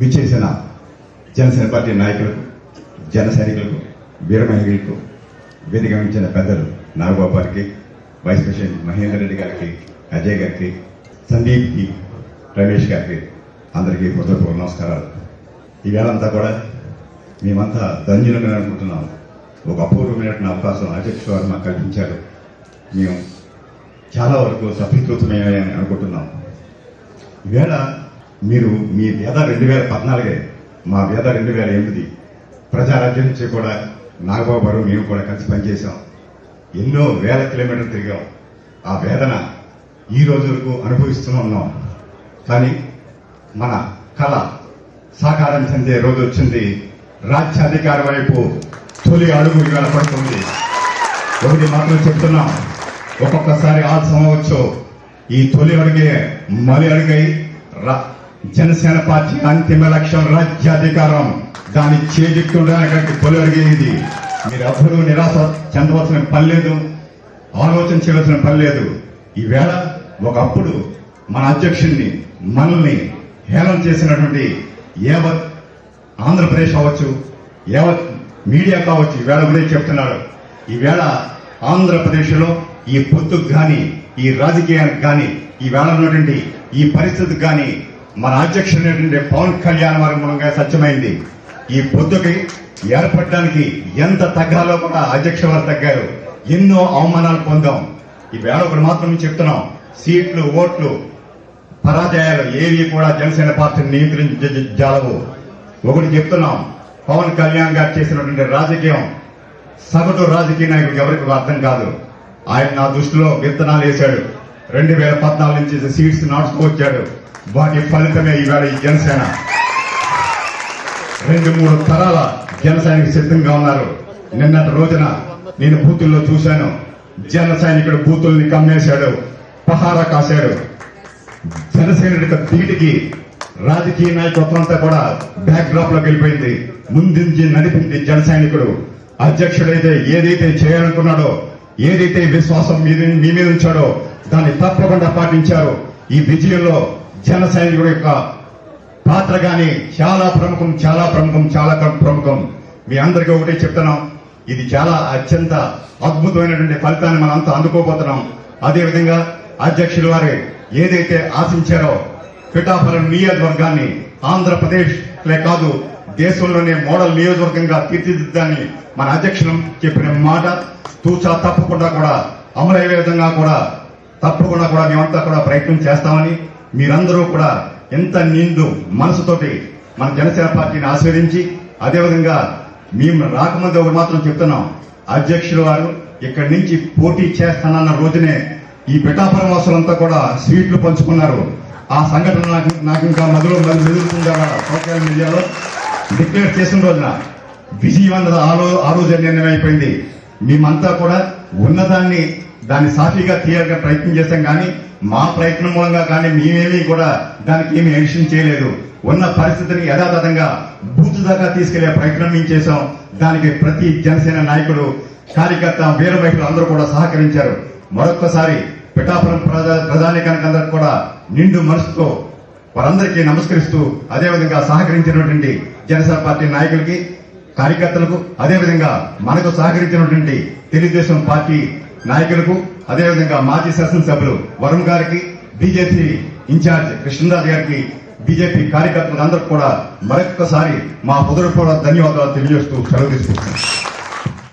విచ్చేసిన జనసేన పార్టీ నాయకులకు జన సైనికులకు వీర మహిళలకు వేదిక పెద్దలు నాగబాబు వైస్ ప్రెసిడెంట్ మహేందర్ రెడ్డి గారికి అజయ్ గారికి సందీప్కి రమేష్ గారికి అందరికీ హృదయపూర్వ నమస్కారాలు. ఈ కూడా మేమంతా ధన్యులుగా అనుకుంటున్నాం ఒక అపూర్వమైన అవకాశం అధ్యక్ష వారు మాకు కల్పించారు. మేము చాలా వరకు సఫలీకృతమయ్యాయని అనుకుంటున్నాం. ఈవేళ మీరు మీ వేద రెండు వేల పద్నాలుగే మా వేద రెండు వేల ఎనిమిది ప్రజారాజ్యం నుంచి కూడా నాగబాబు గారు మేము కూడా కలిసి పనిచేసాం ఎన్నో వేల కిలోమీటర్లు తిరిగాం. ఆ వేదన ఈ రోజు వరకు అనుభవిస్తూనే ఉన్నాం. కానీ మన కళ సాకారం చెందే రోజు వచ్చింది. రాజ్యాధికారి వైపు తొలి అడుగు ఇవాళ పడుతుంది. ఒకటి మాత్రం చెప్తున్నాం ఒక్కొక్కసారి ఆలస్యం అవ్వచ్చు ఈ తొలి అడుగే మలి అడుగై రా- జనసేన పార్టీ అంతిమ లక్ష్యం రాజ్యాధికారం. దాన్ని చేజిక్తుండడానికి తొలి మీరు ఇది మీరెవ్వరూ నిరాశ చెందవలసిన పని లేదు. ఆలోచన చేయవలసిన పని లేదు. ఈవేళ ఒకప్పుడు మన అధ్యక్షుడిని మనల్ని హేళన చేసినటువంటి యావత్ ఆంధ్రప్రదేశ్ అవ్వచ్చు యావత్ మీడియా కావచ్చు ఈవేళ కూడా చెప్తున్నాడు ఈవేళ ఆంధ్రప్రదేశ్లో ఈ పొత్తుకు కానీ ఈ రాజకీయానికి కానీ ఈ వేళ ఉన్నటువంటి ఈ పరిస్థితికి కానీ మన అధ్యక్షుడైనటువంటి పవన్ కళ్యాణ్ వారి మూలంగా సత్యమైంది. ఈ పొద్దుకి ఏర్పడడానికి ఎంత తగ్గాలో కూడా అధ్యక్ష వారు తగ్గారు. ఎన్నో అవమానాలు పొందాం. ఈ వేళ ఒకటి మాత్రం చెప్తున్నాం. సీట్లు ఓట్లు పరాజయాలు ఏవి కూడా జనసేన పార్టీని నియంత్రించజాలవు. ఒకటి చెప్తున్నాం. పవన్ కళ్యాణ్ గారు చేసినటువంటి రాజకీయం సగటు రాజకీయ నాయకుడికి ఎవరికి అర్థం కాదు. ఆయన నా దృష్టిలో విత్తనాలు వేశాడు. రెండు వేల పద్నాలుగు నుంచి సీట్స్ నడుచుకొచ్చాడు వాటి ఫలితమే ఈవేళ ఈ జనసేన. రెండు మూడు తరాల జనసైనికి సిద్ధంగా ఉన్నారు. నిన్నటి రోజున నేను బూతుల్లో చూశాను. జన సైనికుడు బూతుల్ని కమ్మేశాడు. పహారా కాశాడు. జనసేన దీటికి రాజకీయ నాయకత్వం అంతా కూడా బ్యాక్ డ్రాప్లోకి వెళ్ళిపోయింది. ముందుంచి నడిపింది జన సైనికుడు. అధ్యక్షుడైతే ఏదైతే చేయాలనుకున్నాడో ఏదైతే విశ్వాసం మీద మీ మీద ఉంచాడో దాన్ని తప్పకుండా పాటించారు. ఈ విజయంలో జన సైనికుడు యొక్క పాత్ర కానీ చాలా ప్రముఖం చాలా ప్రముఖం చాలా ప్రముఖం. మీ అందరికీ ఒకటే చెప్తున్నాం. ఇది చాలా అత్యంత అద్భుతమైనటువంటి ఫలితాన్ని మనం అంతా అందుకోబోతున్నాం అదేవిధంగా అధ్యక్షుల వారు ఏదైతే ఆశించారో పిఠాపురం నియోజకవర్గాన్ని ఆంధ్రప్రదేశ్ లే కాదు దేశంలోనే మోడల్ నియోజకవర్గంగా తీర్చిదిద్దాన్ని మన అధ్యక్షులం చెప్పిన మాట తూచా తప్పకుండా కూడా అమలయ్యే విధంగా కూడా తప్పకుండా కూడా మేమంతా కూడా ప్రయత్నం చేస్తామని మీరందరూ కూడా ఎంత నిండు మనసుతోటి మన జనసేన పార్టీని ఆస్వాదించి అదేవిధంగా మేము రాకముందు ఒకటి మాత్రం చెప్తున్నాం. అధ్యక్షులు వారు ఇక్కడి నుంచి పోటీ చేస్తానన్న రోజునే ఈ పిఠాపురం వాసులంతా కూడా స్వీట్లు పంచుకున్నారు. ఆ సంఘటన నాకు నాకు ఇంకా మధులో మళ్ళీ సోషల్ మీడియాలో? డిక్లేర్ చేసిన రోజున విజయవంత ఆ రోజు ఆ రోజు నిర్ణయం అయిపోయింది. మేమంతా కూడా ఉన్నదాన్ని దాన్ని సాఫీగా తీయాలని ప్రయత్నం చేశాం కానీ మా ప్రయత్నం మూలంగా కానీ మేమేమీ కూడా దానికి ఏమీ ఎడిషన్ చేయలేదు. ఉన్న పరిస్థితిని యథాతథంగా బూత్ దాకా తీసుకెళ్ళే ప్రయత్నం మేము చేశాం. దానికి ప్రతి జనసేన నాయకుడు కార్యకర్త వీర మహిళలు అందరూ కూడా సహకరించారు. మరొక్కసారి పిఠాపురం ప్రజా- ప్రజానీకానికి కూడా నిండు మనసుతో వారందరికీ నమస్కరిస్తూ అదేవిధంగా సహకరించినటువంటి జనసేన పార్టీ నాయకులకి కార్యకర్తలకు అదేవిధంగా మనకు సహకరించినటువంటి తెలుగుదేశం పార్టీ నాయకులకు అదేవిధంగా మాజీ శాసనసభ్యులు వరుణ్ గారికి బీజేపీ ఇన్ఛార్జ్ కృష్ణదాస్ గారికి బీజేపీ కార్యకర్తలందరూ కూడా మరొక్కసారి మా పొదరు కూడా ధన్యవాదాలు తెలియజేస్తూ సెలవు తీసుకుంటున్నాను.